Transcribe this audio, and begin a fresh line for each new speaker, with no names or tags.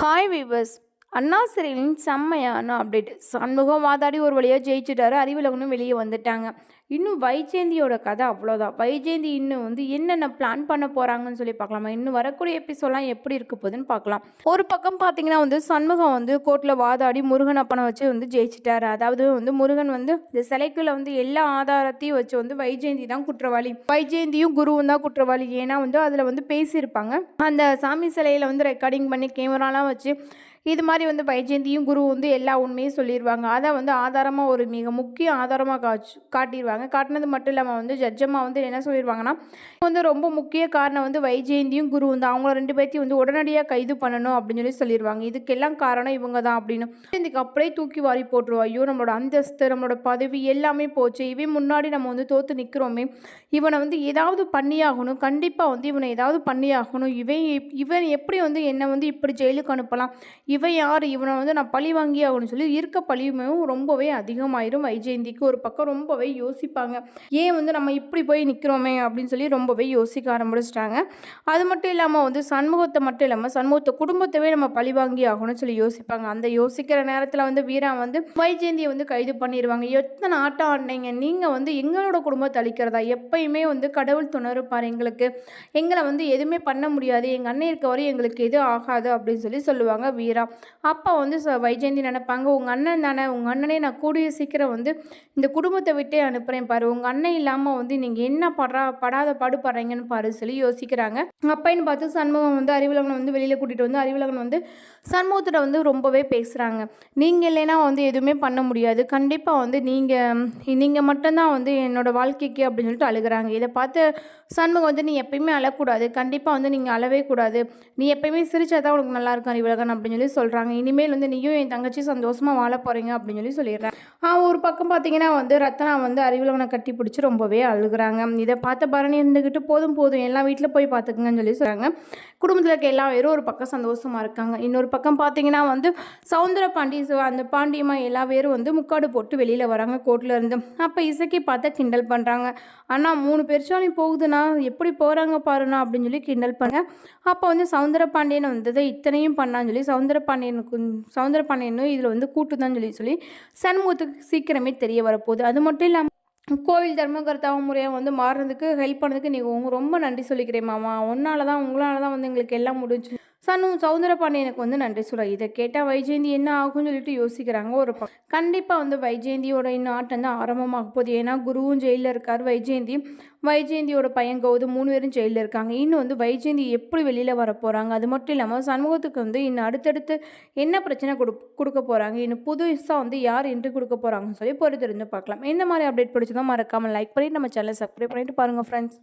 Hi viewers அண்ணா சிறையின் செம்மையான update Shanmugam வாதாடி ஒரு வழியாக ஜெயிச்சிட்டாரு. அறிவிலகனும் வெளியே வந்துட்டாங்க. இன்னும் வைஜெயந்தியோட கதை அவ்வளோதான் வைஜெயந்தி இன்னும் வந்து என்னென்ன பிளான் பண்ண போகிறாங்கன்னு சொல்லி பார்க்கலாமா? இன்னும் வரக்கூடிய எபிசோட்லாம் எப்படி இருக்க போகுதுன்னு பார்க்கலாம். ஒரு பக்கம் பார்த்தீங்கன்னா வந்து சண்முகம் வந்து கோர்ட்டில் வாதாடி முருகன் அப்பனை வச்சு வந்து ஜெயிச்சிட்டாரு. அதாவது வந்து முருகன் வந்து இந்த சிலைக்குள்ள வந்து எல்லா ஆதாரத்தையும் வச்சு வந்து வைஜெயந்தி தான் குற்றவாளி. வைஜெயந்தியும் குருவும் தான் குற்றவாளி. ஏன்னா வந்து அதில் வந்து பேசியிருப்பாங்க. அந்த சாமி சிலையில் வந்து ரெக்கார்டிங் பண்ணி கேமராலாம் வச்சு இது மாதிரி வந்து வைஜெயந்தியும் குரு வந்து எல்லா உண்மையும் சொல்லிடுவாங்க அதை வந்து ஆதாரமாக ஒரு மிக முக்கிய ஆதாரமாக காட்சி காட்டிடுவாங்க காட்டினது மட்டும் இல்லாமல் வந்து ஜட்ஜம்மா வந்து என்ன சொல்லிடுவாங்கன்னா வந்து ரொம்ப முக்கிய காரணம் வந்து வைஜெயந்தியும் குரு வந்து அவங்கள ரெண்டு பேர்த்தையும் வந்து உடனடியாக கைது பண்ணணும் அப்படின்னு சொல்லி சொல்லிடுவாங்க இதுக்கெல்லாம் காரணம் இவங்க தான் அப்படின்னு. இதுக்கு அப்படியே தூக்கி வாரி போட்டுருவோம் ஐயோ நம்மளோட அந்தஸ்து நம்மளோட பதவி எல்லாமே போச்சு. இவன் முன்னாடி நம்ம வந்து தோற்று நிற்கிறோமே இவனை வந்து ஏதாவது பண்ணியாகணும். கண்டிப்பாக வந்து இவனை ஏதாவது பண்ணியாகணும். இவன் இவன் எப்படி வந்து என்னை வந்து இப்படி ஜெயிலுக்கு அனுப்பலாம்? இவன் யார்? இவனை வந்து நான் பழி வாங்கி ஆகணும்னு சொல்லி இருக்க பழியுமே ரொம்பவே அதிகமாயிரும். வைஜெயந்திக்கு ஒரு பக்கம் ரொம்பவே யோசிப்பாங்க. ஏன் வந்து நம்ம இப்படி போய் நிற்கிறோமே அப்படின்னு சொல்லி ரொம்பவே யோசிக்க ஆரம்பிச்சிட்டாங்க. அது மட்டும் இல்லாமல் வந்து சண்முகத்தை மட்டும் இல்லாமல் சண்முகத்தை குடும்பத்தவே நம்ம பழி வாங்கி ஆகணும்னு சொல்லி யோசிப்பாங்க. அந்த யோசிக்கிற நேரத்தில் வந்து வீரா வந்து வைஜெயந்தியை வந்து கைது பண்ணிடுவாங்க எத்தனை ஆட்டம் ஆடினீங்க? நீங்கள் வந்து எங்களோட குடும்பத்தை அழிக்கிறதா? எப்பயுமே வந்து கடவுள் துணருப்பார் எங்களுக்கு. எங்களை வந்து எதுவுமே பண்ண முடியாது. எங்கள் அண்ணன் இருக்க வரை எங்களுக்கு எதுவும் ஆகாது அப்படின்னு சொல்லி சொல்லுவாங்க வீரா. அப்பா வந்து ச வைஜெயந்தி நினைப்பாங்க. உங்கள் அண்ணன் தானே உங்கள் அண்ணனே நான் கூடிய சீக்கிரம் வந்து இந்த குடும்பத்தை விட்டே அனுப்புகிறேன் பாரு. உங்கள் அண்ணன் இல்லாமல் வந்து நீங்கள் என்ன படுறா படாத பாடுபடுறீங்கன்னு பாரு சொல்லி யோசிக்கிறாங்க. அப்பைன்னு பார்த்து சண்முகம் வந்து அறிவுலகனை வந்து வெளியில் கூட்டிகிட்டு வந்து அறிவுலகன் வந்து சண்முகத்திட்ட வந்து ரொம்பவே பேசுகிறாங்க நீங்கள் இல்லைன்னா வந்து எதுவுமே பண்ண முடியாது. கண்டிப்பாக வந்து நீங்கள் நீங்கள் மட்டும்தான் வந்து என்னோடய வாழ்க்கைக்கு அப்படின்னு சொல்லிட்டு அழுகிறாங்க. இதை பார்த்து சண்முகம் வந்து நீ எப்பயுமே அழக்கூடாது. கண்டிப்பாக வந்து நீங்கள் அழவே கூடாது. நீ எப்பயுமே சிரிச்சா தான் உனக்கு நல்லா இருக்கும் அறிவுலகன் அப்படின்னு சொல்லி சொல்கிறாங்க இனிமேல் வந்து நீயும் என் தங்கச்சி சந்தோஷமாக வாழ போகிறீங்க அப்படின்னு சொல்லி சொல்லிடுறாங்க. ஒரு பக்கம் பார்த்தீங்கன்னா வந்து ரத்னா வந்து அறிவுலவனை கட்டி பிடிச்சி ரொம்பவே அழுகுறாங்க. இதை பார்த்த பரணி இருந்துக்கிட்டு போதும் போதும். எல்லா வீட்டில் போய் பார்த்துக்குங்கன்னு சொல்லி சொல்கிறாங்க குடும்பத்தில் இருக்க எல்லா பேரும் ஒரு பக்கம் சந்தோஷமாக இருக்காங்க. இன்னொரு பக்கம் பார்த்தீங்கன்னா வந்து சவுந்தர பாண்டி அந்த பாண்டியம்மா எல்லா பேரும் வந்து முக்காடு போட்டு வெளியில் வராங்க கோட்டில் இருந்து. அப்போ இசைக்கு பார்த்தா கிண்டல் பண்ணுறாங்க ஆனால் மூணு பெருச்சாலையும் போகுதுண்ணா. எப்படி போகிறாங்க பாருண்ணா அப்படின்னு சொல்லி கிண்டல் பண்ண அப்போ வந்து சவுந்தர பாண்டியன் வந்ததை இத்தனையும் பண்ணான்னு சொல்லி சவுந்தர பாண்டியனுக்கு சவுந்தரபாண்டியனும் இதில் வந்து கூட்டுதான் சொல்லி சொல்லி சண்முகத்துக்கு சீக்கிரமே தெரிய வரப்போகுது. அது மட்டும் இல்லாமல் கோவில் தர்மகர்த்தாவும் முறையாக வந்து மாறுறதுக்கு ஹெல்ப் பண்ணதுக்கு நீங்கள் ரொம்ப நன்றி சொல்லிக்கிறேன் மாமா. உன்னால தான் உங்களால தான் வந்து எங்களுக்கு எல்லாம் முடிஞ்சு சனு சவுந்தரபாண்டியனுக்கு வந்து நன்றி சொல்ல இதை கேட்டால் வைஜெயந்தி என்ன ஆகும்னு சொல்லிட்டு யோசிக்கிறாங்க. ஒரு பக்கம் கண்டிப்பாக வந்து வைஜெயந்தியோட இன்னும் ஆட்டம் தான் ஆரம்பமாக போகுது. ஏன்னா குருவும் ஜெயிலில் இருக்கார் வைஜெயந்தி வைஜெயந்தியோட பையன் கௌது மூணு பேரும் ஜெயிலில் இருக்காங்க. இன்னும் வந்து வைஜெயந்தி எப்படி வெளியில் வர போகிறாங்க அது மட்டும் இல்லாமல் சண்முகத்துக்கு வந்து இன்னும் அடுத்தடுத்து என்ன பிரச்சனை கொடு கொடுக்க போகிறாங்க இன்னும் புதுசாக வந்து யார் என்று கொடுக்க போகிறாங்கன்னு சொல்லி பொறுத்திருந்து பார்க்கலாம். இந்த மாதிரி அப்டேட் பிடிச்சதோ மறக்காமல் லைக் பண்ணி நம்ம சேனலை சப்ஸ்கிரைப் பண்ணிட்டு பாருங்கள் ஃப்ரெண்ட்ஸ்